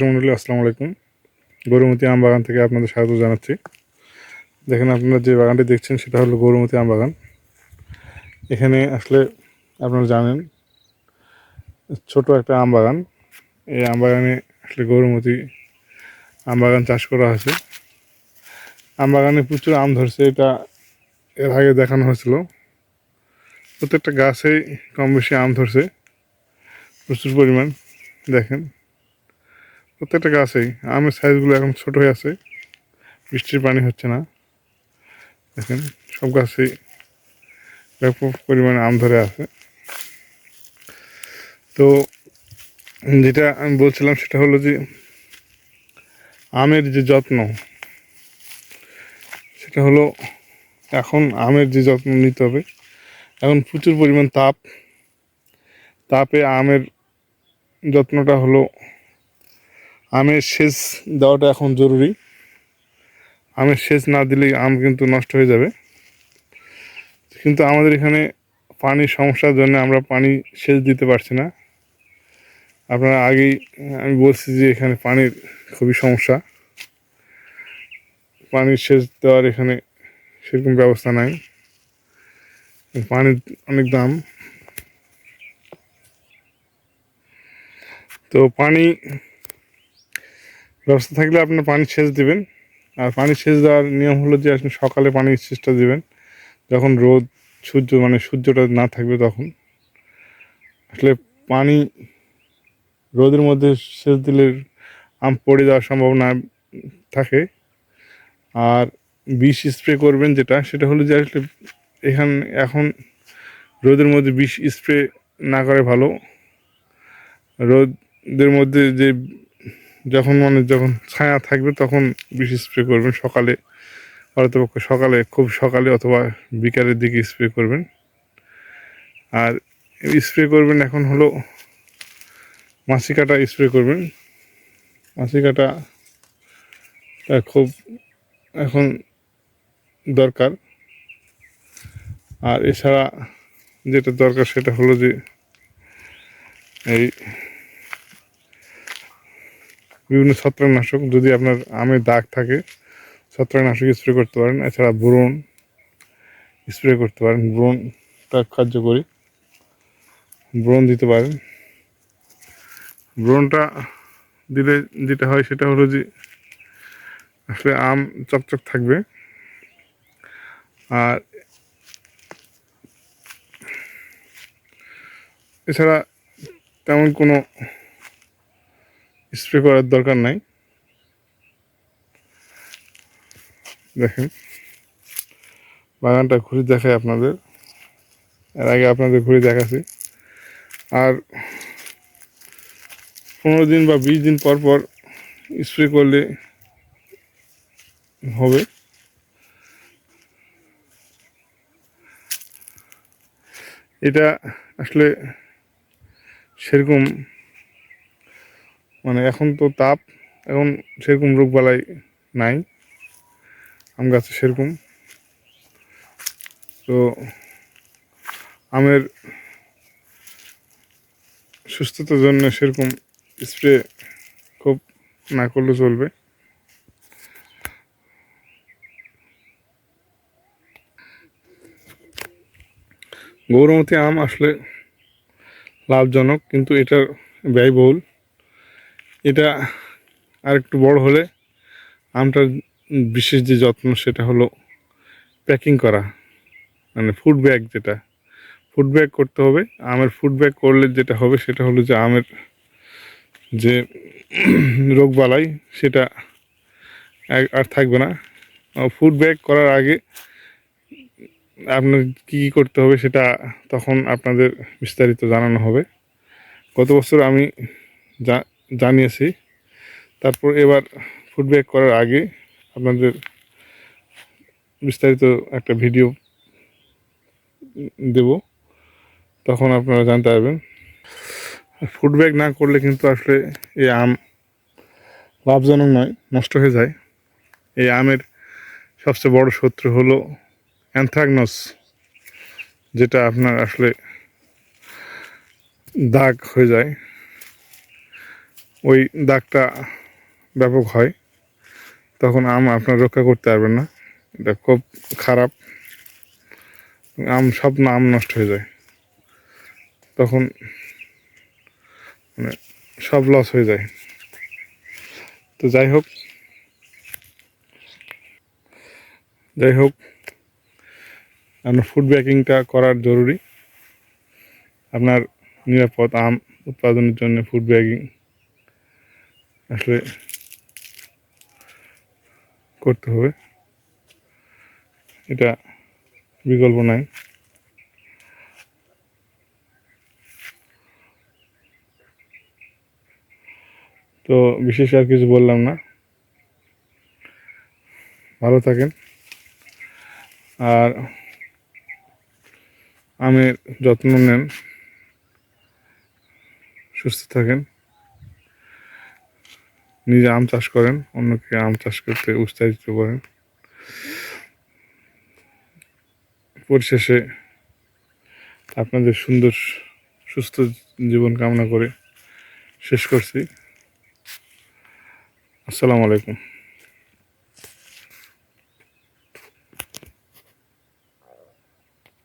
মন্ডলী আসসালামু আলাইকুম। গরুমতি আম বাগান থেকে আপনাদের স্বাগত জানাচ্ছি। দেখেন আপনারা যে বাগানটি দেখছেন, সেটা হলো গরুমতি আম বাগান। এখানে আসলে আপনারা জানেন, ছোট একটা আম বাগান। এই আম বাগানে আসলে গরুমতি আম বাগান চাষ করা হয়েছে। আম বাগানে প্রচুর আম ধরছে, এটা এর আগে দেখানো হয়েছিল। প্রত্যেকটা গাছেই কম বেশি আম ধরছে, প্রচুর পরিমাণ। দেখেন প্রত্যেকটা গাছেই। আমের সাইজগুলো এখন ছোট হয়ে আছে। বৃষ্টির পানি হচ্ছে না। দেখেন, সব গাছেই ব্যাপক পরিমাণে আম ধরে আছে। তো যেটা আমি বলছিলাম সেটা হলো যে, আমের যে যত্ন, সেটা হলো এখন আমের যে যত্ন নিতে হবে। এখন প্রচুর পরিমাণ তাপ। তাপে আমের যত্নটা হলো আমের সেচ দেওয়াটা এখন জরুরি। আমের সেচ না দিলে আম কিন্তু নষ্ট হয়ে যাবে। কিন্তু আমাদের এখানে পানির সমস্যার জন্য আমরা পানি সেচ দিতে পারছি না। আপনারা আগেই, আমি বলছি যে এখানে পানির খুবই সমস্যা। পানির সেচ দেওয়ার এখানে সেরকম ব্যবস্থা নাই। পানির অনেক দাম। তো পানি ব্যবস্থা থাকলে আপনার পানি সেচ দিবেন। আর পানি সেচ দেওয়ার নিয়ম হলো যে আপনি সকালে পানির সেচটা দিবেন। যখন রোদ, সূর্য মানে সূর্যটা না থাকবে তখন। আসলে পানি রোদের মধ্যে সেচ দিলে আম পড়ে যাওয়ার সম্ভাবনা থাকে। আর বিষ স্প্রে করবেন যেটা, সেটা হলো যে আসলে এখান, এখন রোদের মধ্যে বিষ স্প্রে না করে ভালো। রোদের মধ্যে যে যখন মানে যখন ছায়া থাকবে তখন বিষ স্প্রে করবেন। সকালে অথবা সকালে, খুব সকালে অথবা বিকালের দিকে স্প্রে করবেন। আর স্প্রে করবেন এখন হলো মাছি কাটা স্প্রে করবেন। মাছি কাটা খুব এখন দরকার। আর এছাড়া যেটা দরকার সেটা হলো যে এই বিভিন্ন ছত্রাকনাশক যদি আপনার আমের দাগ থাকে, ছত্রাকনাশক স্প্রে করতে পারেন। এছাড়া ব্রণ স্প্রে করতে পারেন। ব্রণটা কার্যকরী। ব্রণ দিতে পারেন। ব্রণটা দিলে যেটা হয় সেটা হলো যে আসলে আম চকচক থাকবে। আর এছাড়া তেমন কোনো স্প্রে করার দরকার নাই। দেখেন। বাগানটা ঘুরে দেখায় আপনাদের। এর আগে আপনাদের ঘুরে দেখাচ্ছি। আর পনেরো দিন বা বিশ দিন পর পর স্প্রে করলে হবে। এটা আসলে সেরকম মানে এখন তো তাপ, এখন সেরকম রোগবালাই নাই, আম গাছে সেরকম। তো আমের সুস্থতার জন্য সেরকম স্প্রে খুব না করলে চলবে। গৌরমতী আম আসলে লাভজনক, কিন্তু এটার ব্যয়বহুল। এটা আর একটু বড় হলে আমটার বিশেষ যে যত্ন সেটা হলো প্যাকিং করা। মানে ফুড ব্যাগ যেটা। ফুড ব্যাগ করতে হবে। আমের ফুড ব্যাগ করলে যেটা হবে সেটা হলো যে আমের যে রোগ বালাই সেটা আর থাকবে না। ফুড ব্যাগ করার আগে আপনার কী কী করতে হবে সেটা তখন আপনাদের বিস্তারিত জানানো হবে। গত বছর আমি যা জানিয়েছি। তারপর এবার ফুডব্যাক করার আগে আপনাদের বিস্তারিত একটা ভিডিও দেব। তখন আপনারা জানতে পারবেন। ফুডব্যাক না করলে কিন্তু আসলে এই আম লাভজনক নয়, নষ্ট হয়ে যায়। এই আমের সবচেয়ে বড় শত্রু হলো অ্যানথ্রাকনস যেটা আপনার আসলে দাগ হয়ে যায়। ওই দাগটা ব্যাপক হয়, তখন আম আপনার রক্ষা করতে পারবেন না। এটা খুব খারাপ। আম, সব না, আম নষ্ট হয়ে যায়। তখন মানে সব লস হয়ে যায়। তো যাই হোক যাই হোক আপনার ফুড ব্যাকিংটা করার জরুরি। আপনার নিরাপদ আম উৎপাদনের জন্য ফুড ব্যাগিং আসলে করতে হবে। এটা বিকল্প নাই। তো বিশেষ আর কিছু বললাম না। ভালো থাকেন। আর আমের যত্ন নেন। সুস্থ থাকেন। নিজে আম চাষ করেন, অন্যকে আম চাষ করতে উৎসাহিত করেন। পরিশেষে আপনাদের সুন্দর, সুস্থ জীবন কামনা করে শেষ করছি। আসসালামু আলাইকুম।